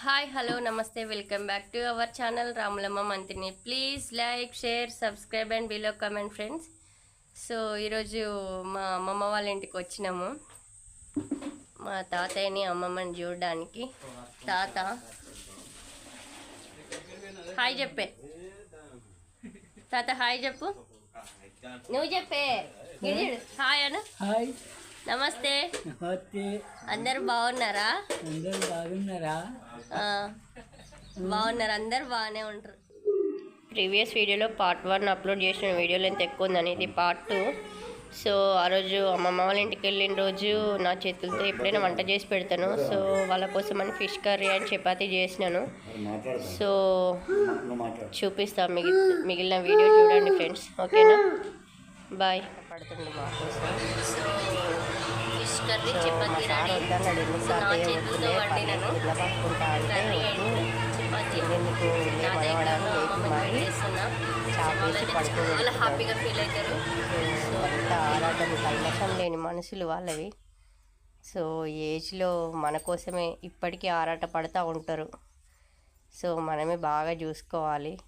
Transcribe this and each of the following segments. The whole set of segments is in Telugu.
హాయ్ హలో నమస్తే welcome back to our channel Ramulamma Manthani please like share subscribe and below comment friends so ఈరోజు మా అమ్మమ్మ వాళ్ళ ఇంటికి వచ్చినాము. మా తాతయ్యని అమ్మమ్మని చూడడానికి. తాత. హాయ్ చెప్పే. తాత హాయ్ చెప్పు. నువ్వు చెప్పే. హాయ్ అను. హాయ్ నమస్తే. నమస్తే. అందరు బాగున్నారా? అందరూ బాగున్నారా? బాగున్నారు. అందరు బాగానే ఉంటారు. ప్రీవియస్ వీడియోలో పార్ట్ వన్ అప్లోడ్ చేసిన వీడియోలో ఎంత ఎక్కువ ఉందని ఇది పార్ట్ టూ. సో ఆ రోజు అమ్మమ్మ వాళ్ళ ఇంటికి వెళ్ళిన రోజు నా చేతులతో ఎప్పుడైనా వంట చేసి పెడతాను. సో వాళ్ళ కోసం అని ఫిష్ కర్రీ అండ్ చపాతీ చేసినాను. సో చూపిస్తా మిగి మిగిలిన వీడియో చూడండి ఫ్రెండ్స్. ఓకేనా? బాయ్. పడుతుంది మా కోసం. So curry chapati ready so నా చేతులతో వండినను. Curry and chapati. తాతయ్య చేస్తున్నా. చాలా హ్యాపీగా ఫీల్ అవుతారు. సో లేని మనుషులు వాళ్ళవి. సో ఏజ్లో మన కోసమే ఇప్పటికీ ఆరాట పడుతూ ఉంటారు. సో మనమే బాగా చూసుకోవాలి.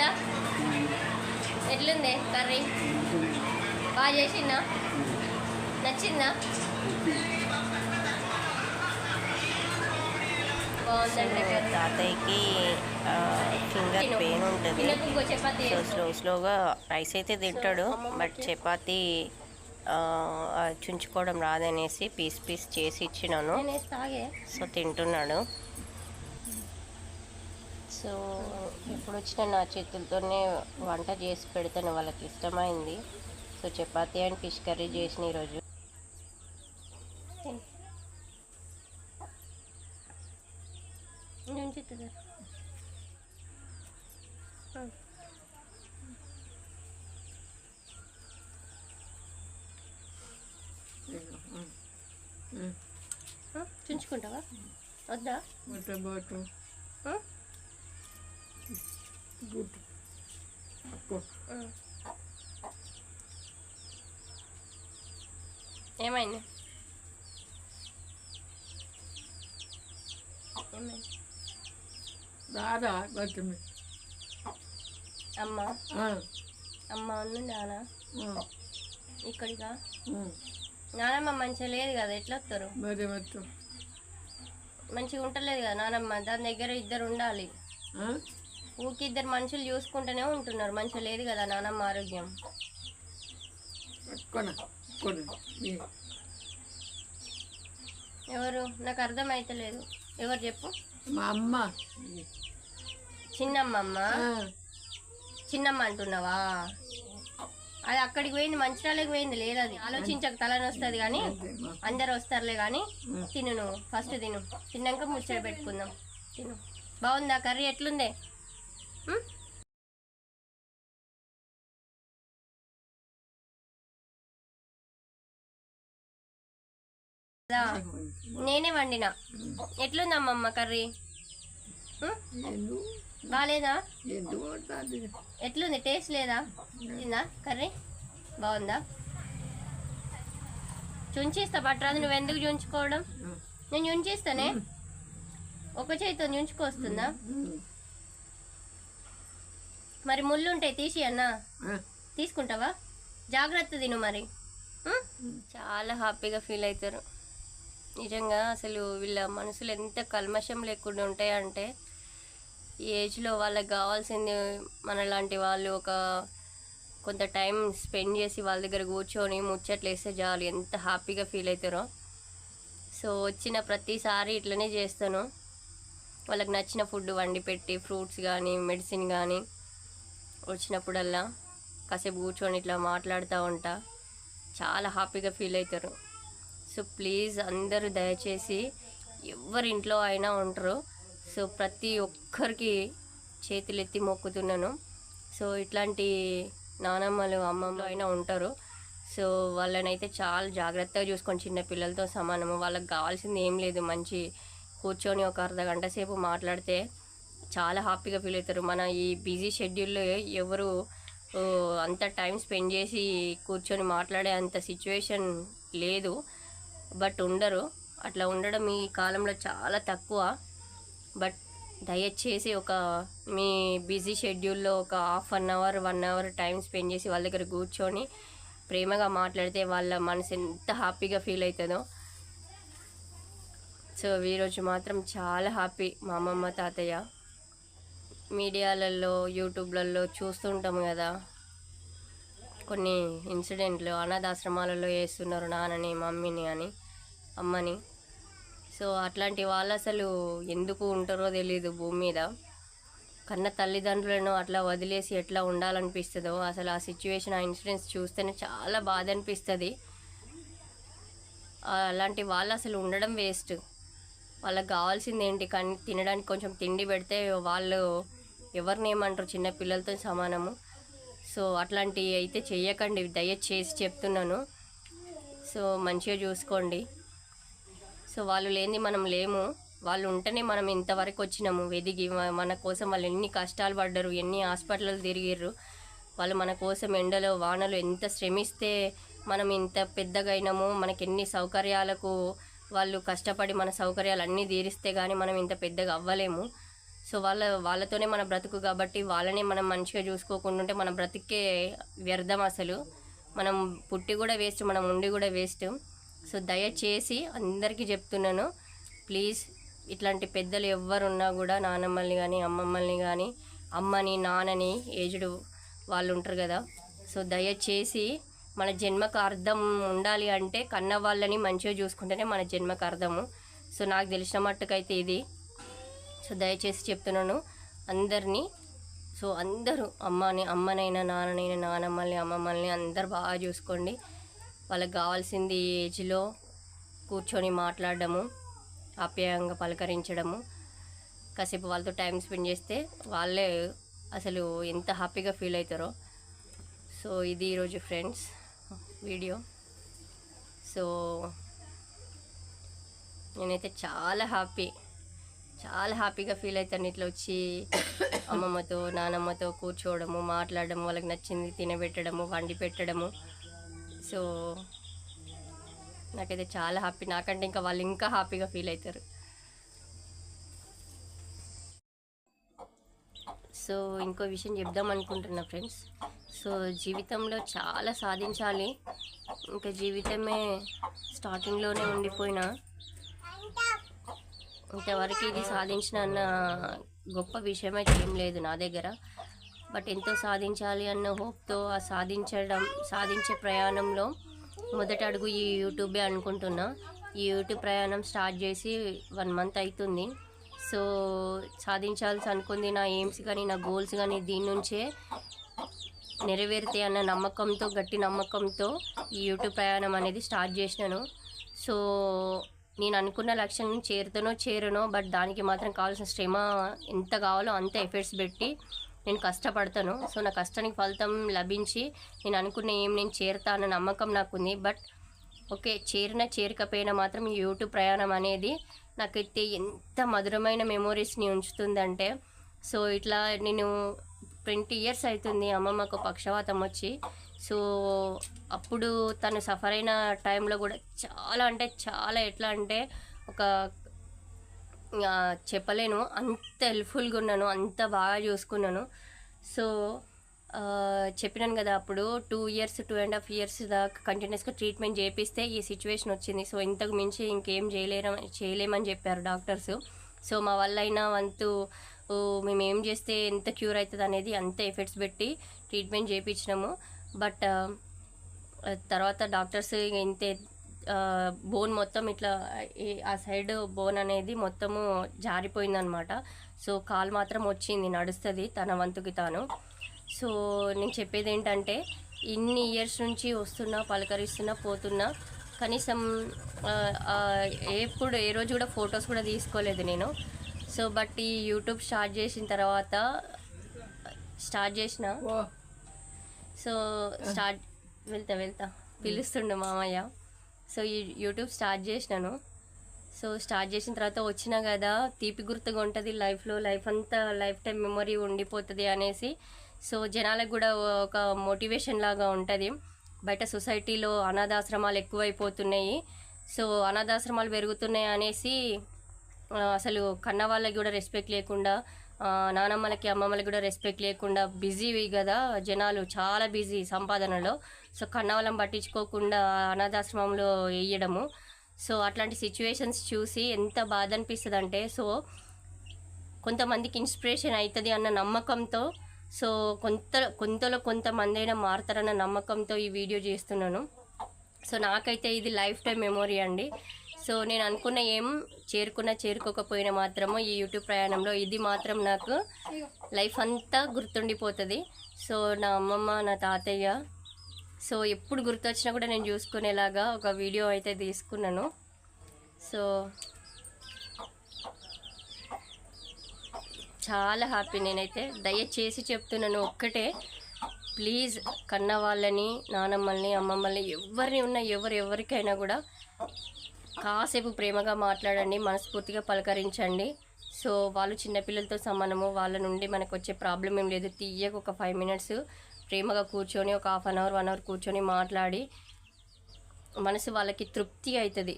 దాదా ఎట్లుంది కర్రీ? బాగా చేసిందా? నచ్చిందా? తాతయ్యకి ఫింగర్. పెయిన్ ఉంటుంది. సో స్లో స్లోగా రైస్ అయితే తింటాడు. బట్ చపాతీ చుంచుకోవడం రాదనేసి పీస్ పీస్ చేసి ఇచ్చినాను. సో తింటున్నాడు. సో ఇప్పుడు వచ్చిన నా చేతులతోనే వంట చేసి పెడతాను వాళ్ళకి ఇష్టమైంది. So chapati and fish curry చేసిన ఈరోజు. చుంచుకుంటావా? వద్దా? ఆ? గుడ్. ఏమైంది? ఏమైంది? రారా కొంచెం అమ్మ. అమ్మ అన్ను నాన్న ఇక్కడిగా నానమ్మ మంచిగా లేదు కదా ఎట్లా వస్తారు మంచిగా ఉంటలేదు కదా నానమ్మ దాని దగ్గర ఇద్దరు ఉండాలి. ఊకి ఇద్దరు మనుషులు చూసుకుంటూనే ఉంటున్నారు. మంచిగా లేదు కదా నానమ్మ ఆరోగ్యం. ఎవరు? నాకు అర్థం అయితలేదు ఎవరు చెప్పు? మా అమ్మ. చిన్నమ్మమ్మ? చిన్నమ్మ అంటున్నావా? అది అక్కడికి పోయింది మంచిరాలకు పోయింది లేదు అది. ఆలోచించక తలని వస్తుంది కానీ అందరు వస్తారులే కానీ తిను నువ్వు. ఫస్ట్ తిను. తిన్నాక ముచ్చట పెట్టుకుందాం. తిను. బాగుందా? కర్రీ ఎట్లుందే. నేనే వండినా. ఎట్లుందమ్మమ్మ కర్రీ? బాగాలేదా ఎట్లుంది? టేస్ట్ లేదా? తిందా కర్రీ? బాగుందా? చుంచిస్తా పట్టరాదు. నువ్వు ఎందుకు చుంచుకోవడం? నేను చుంచిస్తానే. ఒక చేతితో చుంచుకొస్తుందా? మరి ముళ్ళు ఉంటాయి తీసి అన్నా. తీసుకుంటావా? జాగ్రత్త తిను మరి? చాలా హ్యాపీగా ఫీల్ అవుతారు. నిజంగా అసలు వీళ్ళ మనసులు ఎంత కల్మషం లేకుండా ఉంటాయంటే ఈ ఏజ్లో వాళ్ళకి కావాల్సింది మనలాంటి వాళ్ళు ఒక కొంత టైం స్పెండ్ చేసి వాళ్ళ దగ్గర కూర్చొని ముచ్చట్లు వేస్తే చాలు ఎంత హ్యాపీగా ఫీల్ అవుతారో. సో వచ్చిన ప్రతిసారి ఇట్లనే చేస్తాను. వాళ్ళకి నచ్చిన ఫుడ్ వండి పెట్టి ఫ్రూట్స్ కానీ మెడిసిన్ కానీ వచ్చినప్పుడల్లా కాసేపు కూర్చొని ఇట్లా మాట్లాడుతూ ఉంటా. చాలా హ్యాపీగా ఫీల్ అవుతారు సో ప్లీజ్ అందరూ దయచేసి ఎవరింట్లో అయినా ఉంటారు. సో ప్రతి ఒక్కరికి చేతులెత్తి మొక్కుతున్నాను. సో ఇట్లాంటి నానమ్మలు అమ్మమ్మలు అయినా ఉంటారు. సో వాళ్ళనైతే చాలా జాగ్రత్తగా చూసుకొని చిన్న పిల్లలతో సమానము. వాళ్ళకి కావాల్సింది ఏం లేదు. మంచి కూర్చొని ఒక అర్ధ గంట సేపు మాట్లాడితే చాలా హ్యాపీగా ఫీల్ అవుతారు. మన ఈ బిజీ షెడ్యూల్లో ఎవరు అంత టైం స్పెండ్ చేసి కూర్చొని మాట్లాడే అంత సిచ్యువేషన్ లేదు. బట్ ఉండరు. అట్లా ఉండడం ఈ కాలంలో చాలా తక్కువ. బట్ దయచేసి ఒక మీ బిజీ షెడ్యూల్లో ఒక half an hour one hour time spend చేసి వాళ్ళ దగ్గర కూర్చొని ప్రేమగా మాట్లాడితే వాళ్ళ మనసు ఎంత హ్యాపీగా ఫీల్ అవుతుందో. సో ఈరోజు మాత్రం చాలా హ్యాపీ మా అమ్మమ్మ తాతయ్య. మీడియాలలో యూట్యూబ్లలో చూస్తుంటాం కదా. కొన్ని ఇన్సిడెంట్లు అనాథాశ్రమాలలో వేస్తున్నారు నాన్నని మమ్మీని అని అమ్మని. సో అట్లాంటి వాళ్ళు అసలు ఎందుకు ఉంటారో తెలియదు భూమి మీద. కన్న తల్లిదండ్రులను అట్లా వదిలేసి ఎట్లా ఉండాలనిపిస్తుందో అసలు ఆ సిచ్యువేషన్ ఆ ఇన్సిడెంట్స్ చూస్తేనే చాలా బాధ అనిపిస్తుంది. అలాంటి వాళ్ళు అసలు ఉండడం వేస్ట్. వాళ్ళకి కావాల్సింది ఏంటి కానీ తినడానికి కొంచెం తిండి పెడితే వాళ్ళు ఎవరిని ఏమంటారు? చిన్న పిల్లలతో సమానము. సో అట్లాంటివి అయితే చేయకండి దయచేసి చెప్తున్నాను. సో మంచిగా చూసుకోండి. సో వాళ్ళు లేని మనం లేము. వాళ్ళు ఉంటేనే మనం ఇంతవరకు వచ్చినాము. వెదిగి మన కోసం వాళ్ళు ఎన్ని కష్టాలు పడ్డరు ఎన్ని హాస్పిటల్ తిరిగిర్రు. వాళ్ళు మన కోసం ఎండలో వానలు ఎంత శ్రమిస్తే మనం ఇంత పెద్దగా అయినాము. మనకి ఎన్ని సౌకర్యాలకు వాళ్ళు కష్టపడి మన సౌకర్యాలు అన్నీ తీరిస్తే కానీ మనం ఇంత పెద్దగా అవ్వలేము. సో వాళ్ళ వాళ్ళతోనే మన బ్రతుకు కాబట్టి వాళ్ళనే మనం మంచిగా చూసుకోకుండా ఉంటే మన బ్రతికే వ్యర్థం అసలు. మనం పుట్టి కూడా వేస్ట్ మనం ఉండి కూడా వేస్ట్. సో దయచేసి అందరికీ చెప్తున్నాను ప్లీజ్ ఇట్లాంటి పెద్దలు ఎవ్వరున్నా కూడా నానమ్మల్ని కానీ అమ్మమ్మల్ని కానీ అమ్మని నాన్నని ఏజ్డ్ వాళ్ళు ఉంటారు కదా. సో దయచేసి మన జన్మకు అర్థం ఉండాలి అంటే కన్న వాళ్ళని మంచిగా చూసుకుంటేనే మన జన్మకు అర్థము. సో నాకు తెలిసిన మట్టుకైతే ఇది. సో దయచేసి చెప్తున్నాను అందరినీ సో అందరూ అమ్మని అమ్మనైనా నాన్ననైనా నానమ్మల్ని అమ్మమ్మల్ని అందరు బాగా చూసుకోండి. వాళ్ళకి కావాల్సింది ఈ ఏజ్లో కూర్చొని మాట్లాడడము ఆప్యాయంగా పలకరించడము. కాసేపు వాళ్ళతో టైం స్పెండ్ చేస్తే వాళ్ళే అసలు ఎంత హ్యాపీగా ఫీల్ అవుతారో. సో ఇది ఈరోజు ఫ్రెండ్స్ వీడియో. సో నేనైతే చాలా హ్యాపీ. చాలా హ్యాపీగా ఫీల్ అవుతాను ఇట్లా వచ్చి అమ్మమ్మతో నానమ్మతో కూర్చోవడము మాట్లాడడము వాళ్ళకి నచ్చింది తినబెట్టడము వండి పెట్టడము. సో నాకైతే చాలా హ్యాపీ. నాకంటే ఇంకా వాళ్ళు ఇంకా హ్యాపీగా ఫీల్ అవుతారు. సో ఇంకో విషయం చెప్దాం అనుకుంటున్నా ఫ్రెండ్స్. సో జీవితంలో చాలా సాధించాలి. ఇంకా జీవితమే స్టార్టింగ్లోనే ఉండిపోయినా ఇంతవరకు ఇది సాధించిన అన్న గొప్ప విషయం అయితే ఏం లేదు నా దగ్గర. బట్ ఎంతో సాధించాలి అన్న హోప్తో ఆ సాధించడం సాధించే ప్రయాణంలో మొదటి అడుగు ఈ యూట్యూబే అనుకుంటున్నా. ఈ యూట్యూబ్ ప్రయాణం స్టార్ట్ చేసి వన్ మంత్ అవుతుంది సో సాధించాల్సి అనుకుంది నా ఎయిమ్స్ కానీ నా గోల్స్ కానీ దీని నుంచే నెరవేరుతాయి అన్న నమ్మకంతో గట్టి నమ్మకంతో ఈ యూట్యూబ్ ప్రయాణం అనేది స్టార్ట్ చేసినాను. సో నేను అనుకున్న లక్ష్యం చేరుతానో చేరునో బట్ దానికి మాత్రం కావాల్సిన శ్రమ ఎంత కావాలో అంత ఎఫర్ట్స్ పెట్టి నేను కష్టపడతాను. సో నా కష్టానికి ఫలితం లభించి నేను అనుకున్న ఏం నేను చేరుతా అన్న నమ్మకం నాకుంది. బట్ ఓకే చేరిన చేరికపోయినా మాత్రం ఈ యూట్యూబ్ ప్రయాణం అనేది నాకైతే ఎంత మధురమైన మెమోరీస్ని ఉంచుతుందంటే సో ఇట్లా నేను ట్వంటీ ఇయర్స్ అవుతుంది అమ్మమ్మకు పక్షవాతం వచ్చి. సో అప్పుడు తను సఫర్ అయిన టైంలో కూడా చాలా అంటే చాలా ఎట్లా అంటే ఒక చెప్పలేను. అంత హెల్ప్ఫుల్గా ఉన్నాను. అంత బాగా చూసుకున్నాను. సో చెప్పినాను కదా అప్పుడు two years two and half years దాకా కంటిన్యూస్గా ట్రీట్మెంట్ చేపిస్తే ఈ సిచ్యువేషన్ వచ్చింది. సో ఇంతకు మించి ఇంకేం చేయలేరు చేయలేమని చెప్పారు డాక్టర్స్. సో మా వల్ల అయినా వంతు మేము ఏం చేస్తే ఎంత క్యూర్ అవుతుంది అనేది అంత ఎఫెక్ట్స్ పెట్టి ట్రీట్మెంట్ చేయించినాము బట్ తర్వాత డాక్టర్స్ ఇంతే బోన్ మొత్తం ఇట్లా ఆ సైడ్ బోన్ అనేది మొత్తము జారిపోయిందనమాట. సో కాలు మాత్రం వచ్చింది నడుస్తుంది తన వంతుకి తాను. సో నేను చెప్పేది ఏంటంటే ఇన్ని ఇయర్స్ నుంచి వస్తున్నా పలకరిస్తున్నా పోతున్నా కనీసం ఎప్పుడు ఏ రోజు కూడా ఫొటోస్ కూడా తీసుకోలేదు నేను. సో బట్ ఈ యూట్యూబ్ స్టార్ట్ చేసిన తర్వాత స్టార్ట్ చేసిన సో స్టార్ట్ వెళ్తా వెళ్తా. పిలుస్తుండు మామయ్య. సో ఈ యూట్యూబ్ స్టార్ట్ చేసినాను. సో స్టార్ట్ చేసిన తర్వాత వచ్చినా కదా తీపి గుర్తుగా ఉంటుంది లైఫ్లో. లైఫ్ అంతా లైఫ్ టైం మెమొరీ ఉండిపోతుంది అనేసి. సో జనాలకు కూడా ఒక మోటివేషన్ లాగా ఉంటుంది. బయట సొసైటీలో అనాథాశ్రమాలు ఎక్కువైపోతున్నాయి. సో అనాథాశ్రమాలు పెరుగుతున్నాయి అనేసి అసలు కన్న వాళ్ళకి కూడా రెస్పెక్ట్ లేకుండా నానమ్మలకి అమ్మమ్మలకి కూడా రెస్పెక్ట్ లేకుండా బిజీ కదా జనాలు. చాలా బిజీ సంపాదనలో. సో కన్నవలం పట్టించుకోకుండా అనాథాశ్రమంలో వేయడము. సో అట్లాంటి సిచ్యువేషన్స్ చూసి ఎంత బాధ అనిపిస్తుంది అంటే సో కొంతమందికి ఇన్స్పిరేషన్ అవుతుంది అన్న నమ్మకంతో సో కొంత కొంతలో కొంతమంది అయినా మారుతారన్న నమ్మకంతో ఈ వీడియో చేస్తున్నాను. సో నాకైతే ఇది లైఫ్ టైం మెమొరీ అండి. సో నేను అనుకున్న ఏం చేరుకున్నా చేరుకోకపోయినా మాత్రము ఈ యూట్యూబ్ ప్రయాణంలో ఇది మాత్రం నాకు లైఫ్ అంతా గుర్తుండిపోతుంది. సో నా అమ్మమ్మ నా తాతయ్య సో ఎప్పుడు గుర్తొచ్చినా కూడా నేను చూసుకునేలాగా ఒక వీడియో అయితే తీసుకున్నాను. సో చాలా హ్యాపీ నేనైతే. దయచేసి చెప్తున్నాను ఒక్కటే. ప్లీజ్ కన్న వాళ్ళని నానమ్మల్ని అమ్మమ్మల్ని ఎవరిని ఉన్న ఎవరు ఎవరికైనా కూడా కాసేపు ప్రేమగా మాట్లాడండి మనస్ఫూర్తిగా పలకరించండి. సో వాళ్ళు చిన్నపిల్లలతో సమానము వాళ్ళ నుండి మనకు వచ్చే ప్రాబ్లం ఏం లేదు. తీయకు ఒక ఫైవ్ మినిట్స్. ప్రేమగా కూర్చొని ఒక half an hour one hour కూర్చొని మాట్లాడి మనసు వాళ్ళకి తృప్తి అవుతుంది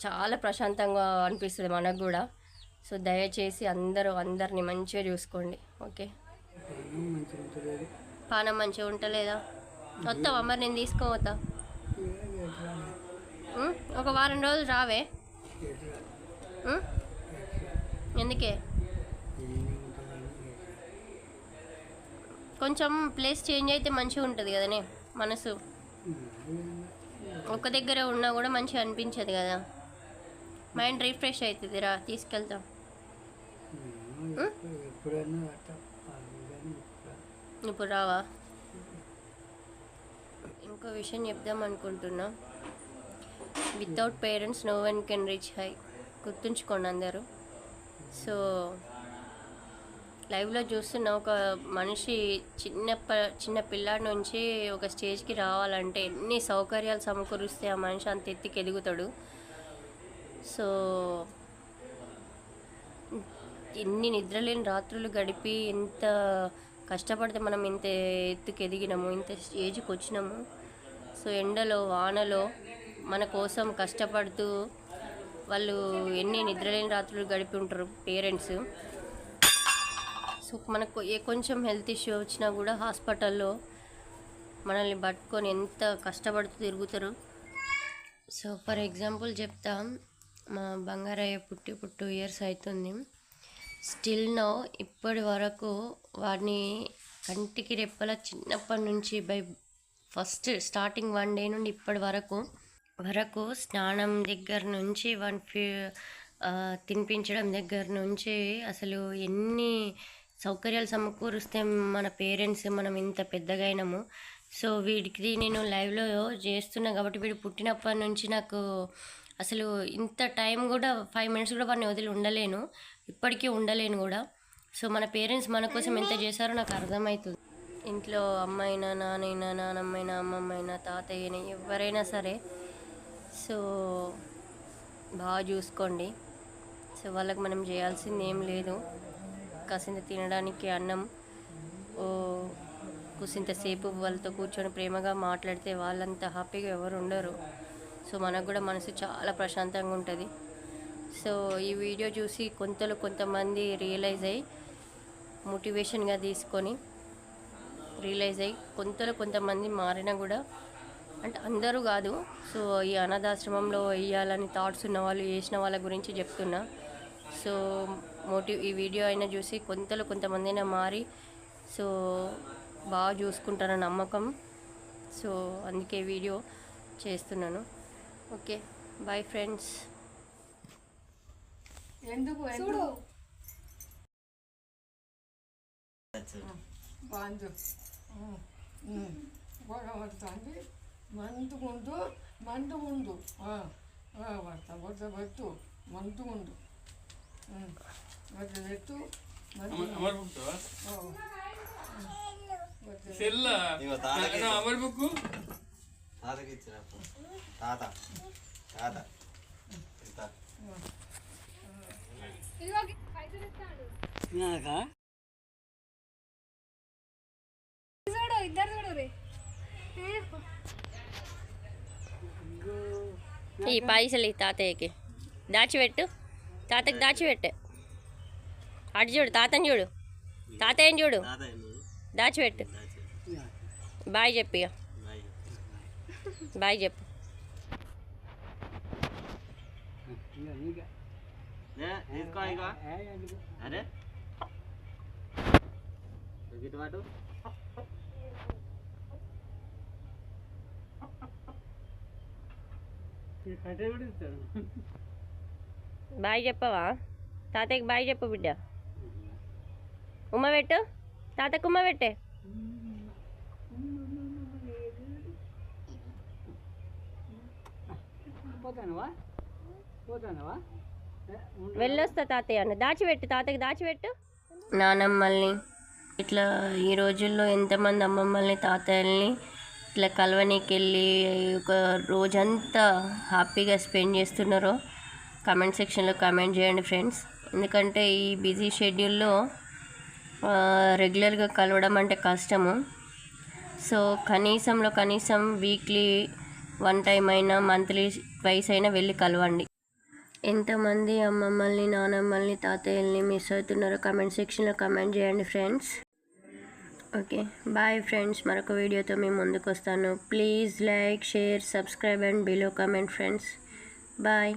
చాలా ప్రశాంతంగా అనిపిస్తుంది మనకు కూడా. సో దయచేసి అందరూ అందరిని మంచిగా చూసుకోండి. ఓకే? పానం మంచిగా ఉంటలేదా? వస్తావా మరి నేను తీసుకోవతా ఒక వారం రోజులు రావే. ఎందుకే? కొంచెం ప్లేస్ చేంజ్ అయితే మంచిగా ఉంటుంది కదనే మనసు. ఒక దగ్గర ఉన్నా కూడా మంచిగా అనిపించదు కదా. మైండ్ రిఫ్రెష్ అవుతుంది రా తీసుకెళ్తాం ఇప్పుడు రావా? ఇంకో విషయం చెప్దాం అనుకుంటున్నా. Without parents no one can reach high గుర్తుంచుకోండి అందరూ. సో లైవ్లో చూస్తున్న ఒక మనిషి చిన్న ప చిన్న పిల్లాడి నుంచి ఒక స్టేజ్కి రావాలంటే ఎన్ని సౌకర్యాలు సమకూరిస్తే ఆ మనిషి అంత ఎత్తికి ఎదుగుతాడు సో ఎన్ని నిద్రలేని రాత్రులు గడిపి ఎంత కష్టపడితే మనం ఇంత ఎత్తుకు ఎదిగినాము ఇంత స్టేజ్కి వచ్చినాము. సో ఎండలో వానలో మన కోసం కష్టపడుతూ వాళ్ళు ఎన్ని నిద్రలేని రాత్రులు గడిపి ఉంటారు పేరెంట్స్. సో మనకు ఏ కొంచెం హెల్త్ ఇష్యూ వచ్చినా కూడా హాస్పిటల్లో మనల్ని పట్టుకొని ఎంత కష్టపడుతూ తిరుగుతారు. సో ఫర్ ఎగ్జాంపుల్ చెప్తా మా బంగారయ్య పుట్టి ఇప్పుడు టూ ఇయర్స్ అవుతుంది స్టిల్ నో ఇప్పటి వరకు వాడిని కంటికి రెప్పల చిన్నప్పటి నుంచి by first starting one day నుండి ఇప్పటి వరకు వరకు స్నానం దగ్గర నుంచి వన్ ఫీ తినిపించడం దగ్గర నుంచి అసలు ఎన్ని సౌకర్యాలు సమకూరుస్తే మన పేరెంట్స్ మనం ఇంత పెద్దగా అయినాము సో వీడికి నేను లైవ్లో చేస్తున్నా కాబట్టి వీడు పుట్టినప్పటి నుంచి నాకు అసలు ఇంత టైం కూడా ఫైవ్ మినిట్స్ కూడా వాడిని వదిలి ఉండలేను. ఇప్పటికీ ఉండలేను కూడా. సో మన పేరెంట్స్ మన కోసం ఎంత చేశారో నాకు అర్థమవుతుంది. ఇంట్లో అమ్మైనా నాన్నైనా నానమ్మైనా అమ్మమ్మైనా తాతయ్యనా ఎవరైనా సరే సో బాగా చూసుకోండి. సో వాళ్ళకి మనం చేయాల్సింది ఏం లేదు. కాసింత తినడానికి అన్నం. ఓ వాళ్ళతో కూర్చొని ప్రేమగా మాట్లాడితే వాళ్ళంత హ్యాపీగా ఎవరు ఉండరు. సో మనకు కూడా మనసు చాలా ప్రశాంతంగా ఉంటుంది. సో ఈ వీడియో చూసి కొంతలో కొంతమంది రియలైజ్ అయ్యి మోటివేషన్గా తీసుకొని రియలైజ్ అయ్యి కొంతలో కొంతమంది మారినా కూడా అంటే అందరూ కాదు. సో ఈ అనాథాశ్రమంలో వేయాలని థాట్స్ ఉన్న వాళ్ళు వేసిన వాళ్ళ గురించి చెప్తున్నా. సో మోటివ్ ఈ వీడియో అయినా చూసి కొంతలో కొంతమంది అయినా మారి సో బాగా చూసుకుంటారన్న నమ్మకం. సో అందుకే వీడియో చేస్తున్నాను. Okay bye friends. ఎందుకు ఎందుకు? బాందు పడుతుంది మందు ముందు మందు ముందు పడతా మందు పెట్టు. మందు అమర్ బుక్ తాతకి ఇచ్చిన. తాత. తాత. ఈ పైసలు ఈ తాతయ్యకి. దాచిపెట్టు. తాతకి దాచిపెట్టే అటు చూడు తాతని చూడు. తాతయ్యని చూడు. దాచిపెట్టు బాయ్ చెప్పు బాయ్ చెప్పు. అరే. ఇటు పాటు బాయ్ చెప్పవా? తాతయ్యకి బాయ్ చెప్పు బిడ్డ. ఉమ్మ పెట్టు. తాతకు ఉమ్మ పెట్టే. వెళ్ళొస్తా తాతయ్య అన్న. దాచిపెట్టు తాతకి దాచిపెట్టు. నానమ్మల్ని ఇట్లా ఈ రోజుల్లో ఎంతమంది అమ్మమ్మల్ని తాతయ్యల్ని ఇట్లా కలవనీకి వెళ్ళి ఒక రోజంతా హ్యాపీగా స్పెండ్ చేస్తున్నారో కమెంట్ సెక్షన్లో కమెంట్ చేయండి ఫ్రెండ్స్ ఎందుకంటే ఈ బిజీ షెడ్యూల్లో రెగ్యులర్గా కలవడం అంటే కష్టము. సో కనీసంలో కనీసం వీక్లీ వన్ టైం అయినా మంత్లీ ట్వైస్ అయినా వెళ్ళి కలవండి. ఎంతమంది అమ్మమ్మల్ని నానమ్మల్ని తాతయ్యల్ని మిస్ అవుతున్నారో కమెంట్ సెక్షన్లో కమెంట్ చేయండి ఫ్రెండ్స్ ఓకే బాయ్ ఫ్రెండ్స్ మరొక వీడియోతో మేము ముందుకు వస్తాను please like share subscribe and below comment friends bye